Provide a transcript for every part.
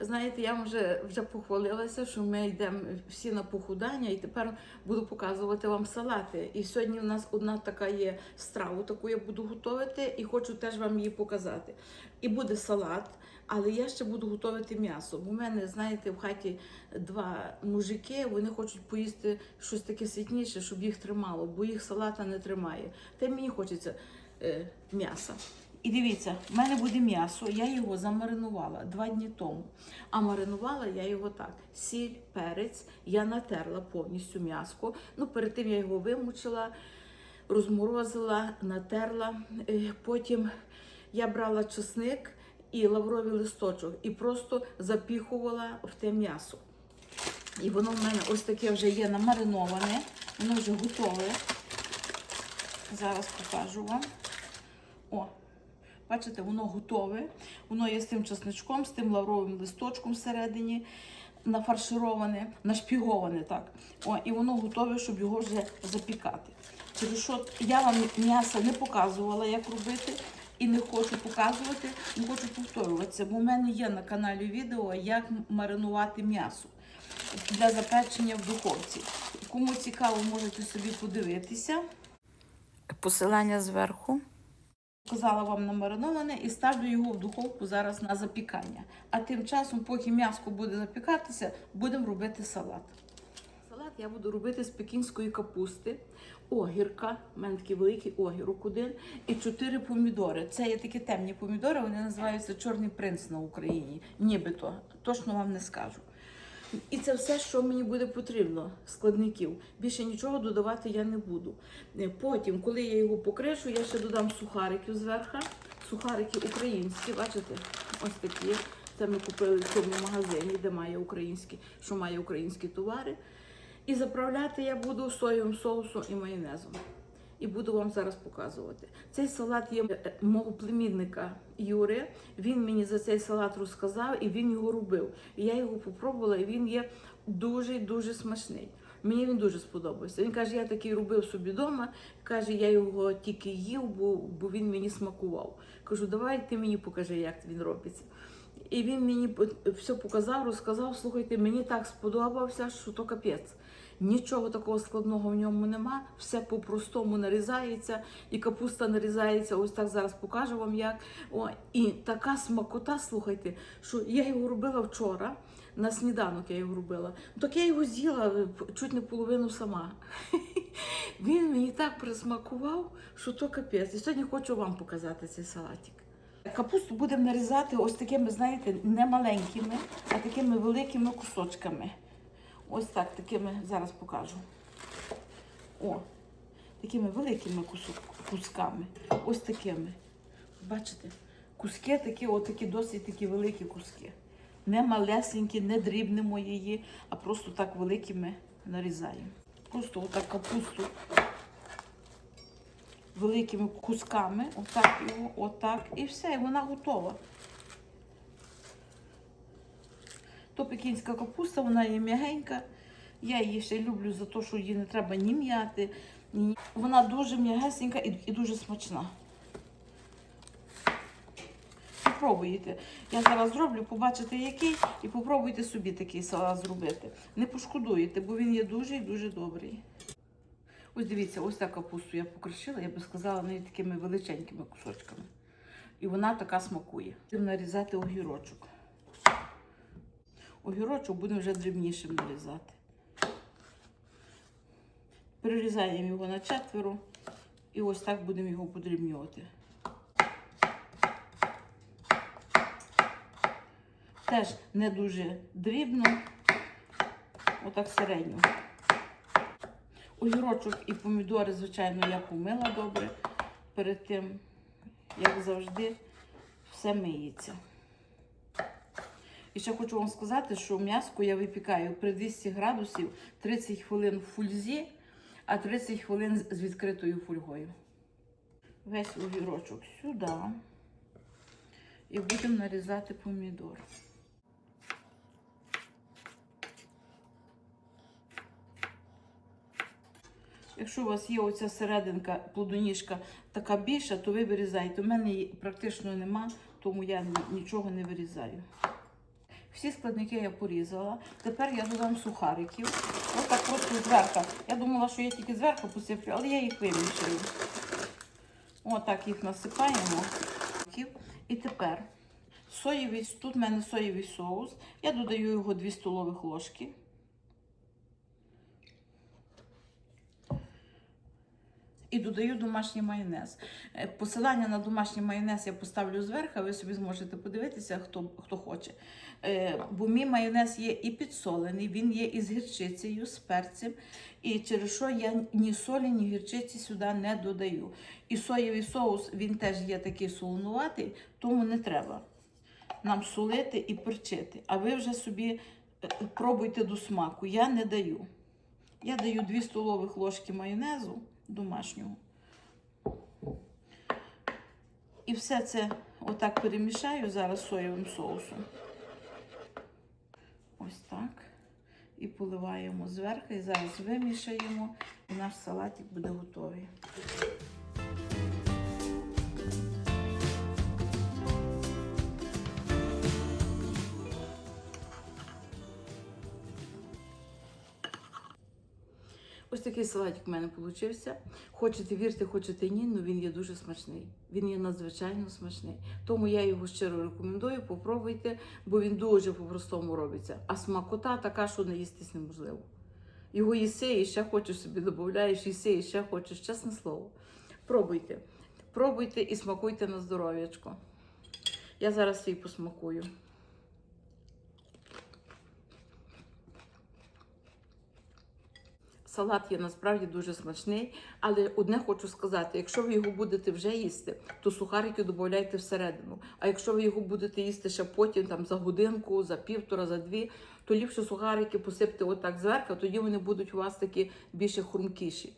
Знаєте, я вже, вже похвалилася, що ми йдемо всі на похудання, і тепер буду показувати вам салати. І сьогодні у нас одна така є страва, таку я буду готувати, і хочу теж вам її показати. І буде салат, але я ще буду готувати м'ясо. Бо в мене, знаєте, в хаті два мужики, вони хочуть поїсти щось таке світніше, щоб їх тримало, бо їх салата не тримає. Та мені хочеться е, м'яса. І дивіться, в мене буде м'ясо, я його замаринувала два дні тому. А маринувала я його так: сіль, перець, я натерла повністю м'яско. Ну, перед тим я його вимучила, розморозила, натерла. Е, Потім я брала чесник і лавровий листочок і просто запіхувала в те м'ясо. І воно в мене ось таке вже є намариноване, воно вже готове. Зараз покажу вам. О, бачите, воно готове. Воно є з тим чесничком, з тим лавровим листочком всередині, нафаршироване, нашпіговане так. О, і воно готове, щоб його вже запікати. Через що я вам м'ясо не показувала, як робити. І не хочу показувати, не хочу повторюватися, бо в мене є на каналі відео, як маринувати м'ясо для запечення в духовці. Кому цікаво, можете собі подивитися. Посилання зверху. Казала вам намариноване і ставлю його в духовку зараз на запікання. А тим часом, поки м'яско буде запікатися, будемо робити салат. Салат я буду робити з пекінської капусти, огірка, у мене такий великий огірок один, і чотири помідори. Це є такі темні помідори, вони називаються Чорний принц на Україні. Нібито, точно вам не скажу. І це все, що мені буде потрібно, складників. Більше нічого додавати я не буду. Е, Потім, коли я його покришу, я ще додам сухариків зверху. Сухарики українські, бачите, ось такі. Це ми купили в цьому магазині, де має українські, що має українські товари. І заправляти я буду соєвим соусом і майонезом. І буду вам зараз показувати. Цей салат є е, мого племінника Юри. Він мені за цей салат розказав і він його робив. Я його попробувала, і він є дуже дуже смачний. Мені він дуже сподобався. Він каже, я такий робив собі вдома. Каже, я його тільки їв, бо, бо він мені смакував. Кажу, давай ти мені покажи, як він робиться. І він мені все показав, розказав. Слухайте, мені так сподобався, що то капець. Нічого такого складного в ньому нема, все по-простому нарізається, і капуста нарізається. Ось так зараз покажу вам як. О, і така смакота, слухайте, що я його робила вчора. На сніданок я його робила. Так я його з'їла е, чуть не половину сама. Він мені так присмакував, що то капець. І сьогодні хочу вам показати цей салатик. Капусту будемо нарізати ось такими, знаєте, не маленькими, а такими великими кусочками. Ось так, такими зараз покажу. О, такими великими кусками. Ось такими. Бачите? Куски такі, отакі досить такі великі куски. Не малесенькі, не дрібнемо її, а просто так великими нарізаємо. Просто отак капусту великими кусками, отак його, отак, і все, і вона готова. То пекінська капуста, вона є м'ягенька. Я її ще люблю за те, що її не треба ні м'яти. Ні. Вона дуже м'ягесенька і, і дуже смачна. Попробуйте. Я зараз зроблю, побачите який, і попробуйте собі такий салат зробити. Не пошкодуєте, бо він є дуже і дуже добрий. Ось дивіться, ось так капусту я покришила, я би сказала, навіть такими величенькими кусочками. І вона така смакує. Будемо нарізати огірочок. Огірочок будемо вже дрібнішим нарізати. Перерізаємо його на четверо і ось так будемо його подрібнювати. Теж не дуже дрібно, отак середньо. Огірочок і помідори, звичайно, я помила добре перед тим, як завжди, все миється. І ще хочу вам сказати, що м'яско я випікаю при 200 градусів 30 хвилин в фульзі, а 30 хвилин з відкритою фольгою. Весь огірочок сюди. І будемо нарізати помідор. Якщо у вас є оця серединка, плодоніжка така більша, то ви вирізаєте. У мене її практично нема, тому я нічого не вирізаю. Всі складники я порізала. Тепер я додам сухариків. Ось так просто зверху. Я думала, що я тільки зверху посиплю, але я їх вимішаю. Отак їх насипаємо. І тепер соєвий, тут в мене соєвий соус. Я додаю його 2 столових ложки. І додаю домашній майонез. Е, Посилання на домашній майонез я поставлю зверху, ви собі зможете подивитися, хто, хто хоче. Е, Бо мій майонез є і підсолений, він є із гірчицею, з перцем. І через що я ні солі, ні гірчиці сюди не додаю. І соєвий соус він теж є такий солонуватий, тому не треба нам солити і перчити. А ви вже собі е, пробуйте до смаку. Я не даю. Я даю 2 столових ложки майонезу домашнього. І все це отак перемішаю зараз соєвим соусом. Ось так. І поливаємо зверху, і зараз вимішаємо, і наш салатик буде готовий. Ось такий салатик в мене вийшов. Хочете вірте, хочете ні, але він є дуже смачний. Він є надзвичайно смачний. Тому я його щиро рекомендую. Попробуйте, бо він дуже по-простому робиться. А смакота така, що не їстись неможливо. Його їси і ще хочеш собі додаєш, їси і ще хочеш, чесне слово. Пробуйте. Пробуйте і смакуйте на здоров'ячко. Я зараз свій посмакую. Салат є насправді дуже смачний, але одне хочу сказати: якщо ви його будете вже їсти, то сухарики додавайте всередину. А якщо ви його будете їсти ще потім, там за годинку, за півтора, за дві, то ліпше сухарики посипте отак зверху, тоді вони будуть у вас такі більше хрумкіші,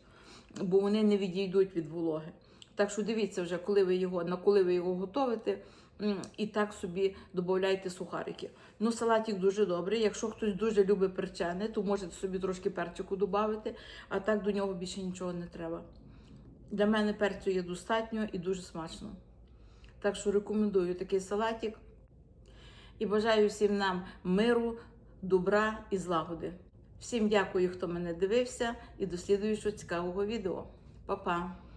бо вони не відійдуть від вологи. Так що дивіться вже, коли ви його, на коли ви його готовите. І так собі додавайте сухарики. Ну, салатик дуже добрий. Якщо хтось дуже любить перчене, то можете собі трошки перчику додати, а так до нього більше нічого не треба. Для мене перцю є достатньо і дуже смачно. Так що рекомендую такий салатик. І бажаю всім нам миру, добра і злагоди. Всім дякую, хто мене дивився, і до слідуючого цікавого відео. Па-па!